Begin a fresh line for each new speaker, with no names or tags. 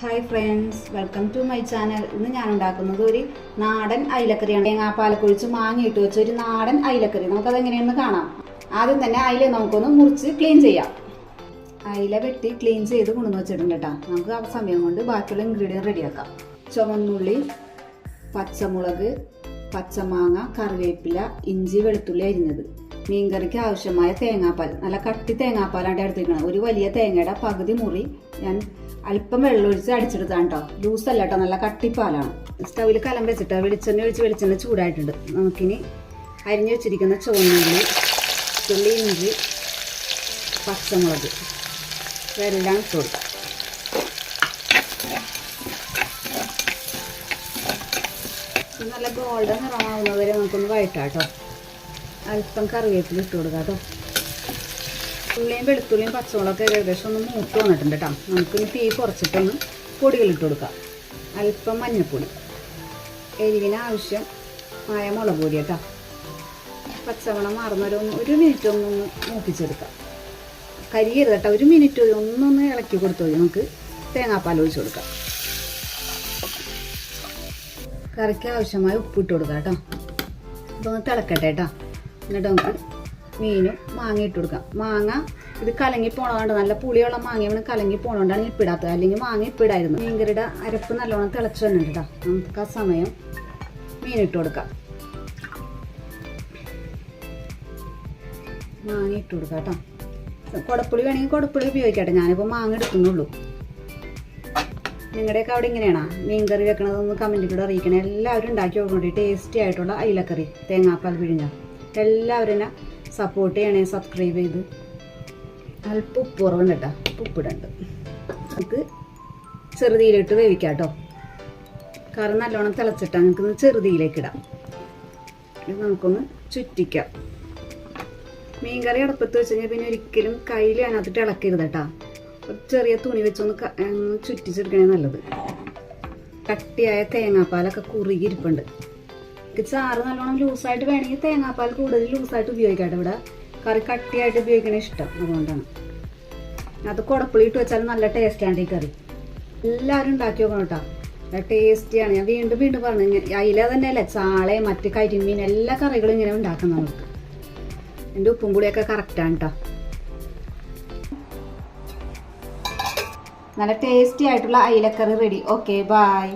Hi friends welcome to my channel ഇന്ന് ഞാൻ ഉണ്ടാക്കുന്നത് ഒരു നാടൻ അയിലക്കറിയാണ്. തേങ്ങാപ്പാലൊക്കെ ഒഴിച്ച് മാങ്ങിയിട്ട് വെച്ച ഒരു നാടൻ അയിലക്കറി. നമുക്കത് എങ്ങനെയാണെന്ന് കാണാം. ആദ്യം തന്നെ അയില നമുക്കൊന്ന് മുറിച്ച് ക്ലീൻ ചെയ്യാം. അയില വെട്ടി ക്ലീൻ ചെയ്ത് കൊണ്ടുവന്ന് വെച്ചിട്ടുണ്ട് കേട്ടോ. നമുക്ക് ആ സമയം കൊണ്ട് ബാക്കിയുള്ള ഇൻഗ്രീഡിയന്റ് റെഡിയാക്കാം. ചുവന്നുള്ളി പച്ചമുളക് പച്ചമാങ്ങ കറിവേപ്പില ഇഞ്ചി വെളുത്തുള്ളി അരിഞ്ഞത്. മീൻകറിക്ക് ആവശ്യമായ തേങ്ങാപ്പാൽ. നല്ല കട്ടി തേങ്ങാപ്പാലാണ് എടുത്തിരിക്കുന്നത് ഒരു വലിയ തേങ്ങയുടെ പകുതി മുറി ഞാൻ അല്പം വെള്ളമൊഴിച്ച് അടിച്ചെടുത്താണ് കേട്ടോ ലൂസ് അല്ല കേട്ടോ നല്ല കട്ടിപ്പാലാണ്. സ്റ്റൗവിൽ കലം വെച്ചിട്ട് വെളിച്ചെണ്ണ ഒഴിച്ച് വെളിച്ചെണ്ണ ചൂടായിട്ടുണ്ട്. നമുക്കിനി അരിഞ്ഞു വെച്ചിരിക്കുന്ന ചുവന്നുള്ളി തുള്ളി ഇഞ്ചി പച്ചമുളക് ഇതെല്ലാം ഇട്ട് നല്ല ഗോൾഡൻ നിറമാവുന്നത് വരെ നമുക്കൊന്ന് കേട്ടോ അല്പം കറിവേപ്പില ഇട്ട് കൊടുക്കാം കേട്ടോ ഉള്ളിയും വെളുത്തുള്ളിയും പച്ചമുളകൊക്കെ ഏകദേശം ഒന്ന് മൂത്ത് വന്നിട്ടുണ്ട് കേട്ടോ. നമുക്കിനി തീ കുറച്ചിട്ടൊന്ന് പൊടികളിട്ട് കൊടുക്കാം. അല്പം മഞ്ഞൾപ്പൊടി. എരിവിന് ആവശ്യം ആയ മുളക് പൊടി കേട്ടോ. പച്ചമുളക് മാറുന്നവരൊന്ന് ഒരു മിനിറ്റ് ഒന്നൊന്ന് മൂപ്പിച്ചെടുക്കാം. കരിയരുത് കേട്ടോ. ഒരു മിനിറ്റ് ഒന്നൊന്ന് ഇളക്കി കൊടുത്തു നമുക്ക് തേങ്ങാപ്പാൽ ഒഴിച്ച് കൊടുക്കാം. കറിക്ക് ആവശ്യമായ ഉപ്പിട്ട് കൊടുക്കാം കേട്ടോ. ഇതൊന്ന് തിളക്കട്ടെ കേട്ടോ. എന്നിട്ട് നമുക്ക് മീനും മാങ്ങ ഇട്ട് കൊടുക്കാം. മാങ്ങ ഇത് കലങ്ങി പോണതുകൊണ്ട് നല്ല പുളിയുള്ള മാങ്ങയാണ് കലങ്ങി പോണതുകൊണ്ടാണ് ഇപ്പിടാത്തത്. അല്ലെങ്കിൽ മാങ്ങ ഇപ്പിടായിരുന്നു. മീൻകറിയുടെ അരപ്പ് നല്ലോണം തിളച്ച് വന്നിട്ട് കേട്ടോ നമുക്ക് ആ സമയം മീൻ ഇട്ട് കൊടുക്കാം. മാങ്ങ ഇട്ട് കൊടുക്കാം കേട്ടോ കുടപ്പുളി വേണമെങ്കിൽ കുടപ്പുളി ഉപയോഗിക്കട്ടെ. ഞാനിപ്പോൾ മാങ്ങ എടുക്കുന്നുള്ളൂ. നിങ്ങളുടെയൊക്കെ അവിടെ ഇങ്ങനെയാണോ? മീൻകറി വെക്കണതൊന്ന് കമന്റിലൂടെ അറിയിക്കണേ. എല്ലാവരും ഉണ്ടാക്കി നോക്കണ്ടി ടേസ്റ്റി ആയിട്ടുള്ള അയിലക്കറി തേങ്ങാപ്പാൽ പിഴിഞ്ഞ. എല്ലാവരും സപ്പോർട്ട് ചെയ്യണേ സബ്സ്ക്രൈബ് ചെയ്ത്. അല്പം ഉപ്പ് കുറവുണ്ട് കേട്ടോ ഉപ്പിടണ്ട്. നമുക്ക് ചെറുതിയിലിട്ട് വേവിക്കാം കേട്ടോ. കറി നല്ലോണം തിളച്ചിട്ടാൽ നമുക്കൊന്ന് ചെറുതിയിലേക്ക് ഇടാം. നമുക്കൊന്ന് ചുറ്റിക്കാം. മീൻകറി അടുപ്പത്ത് വെച്ച് കഴിഞ്ഞാൽ പിന്നെ ഒരിക്കലും കയ്യിൽ അതിനകത്തിട്ട് ഇളക്കരുത് കേട്ടോ. ഒരു ചെറിയ തുണി വെച്ചൊന്ന് ചുറ്റിച്ചെടുക്കണേ നല്ലത്. കട്ടിയായ തേങ്ങാപ്പാലൊക്കെ കുറുകി ഇരിപ്പുണ്ട്. എനിക്ക് ചാറ് നല്ലോണം ലൂസായിട്ട് വേണമെങ്കിൽ തേങ്ങാപ്പാൽ കൂടുതൽ ലൂസായിട്ട് ഉപയോഗിക്കാട്ടോ ഇവിടെ. കറി കട്ടിയായിട്ട് ഉപയോഗിക്കണ ഇഷ്ടം അതുകൊണ്ടാണ്. അത് കുടപ്പുളി ഇട്ട് വെച്ചാൽ നല്ല ടേസ്റ്റാണ് ഈ കറി. എല്ലാവരും ഉണ്ടാക്കി നോക്കണം കേട്ടോ. ടേസ്റ്റിയാണ് ഞാൻ വീണ്ടും വീണ്ടും പറഞ്ഞു അയില തന്നെയല്ല? ചാള മറ്റ് കരിമീൻ എല്ലാ കറികളും ഇങ്ങനെ ഉണ്ടാക്കുന്ന നമുക്ക്. എന്റെ ഉപ്പും പുളിയൊക്കെ കറക്റ്റാണ് കേട്ടോ നല്ല ടേസ്റ്റി ആയിട്ടുള്ള അയിലക്കറി റെഡി ഓക്കെ ബായ്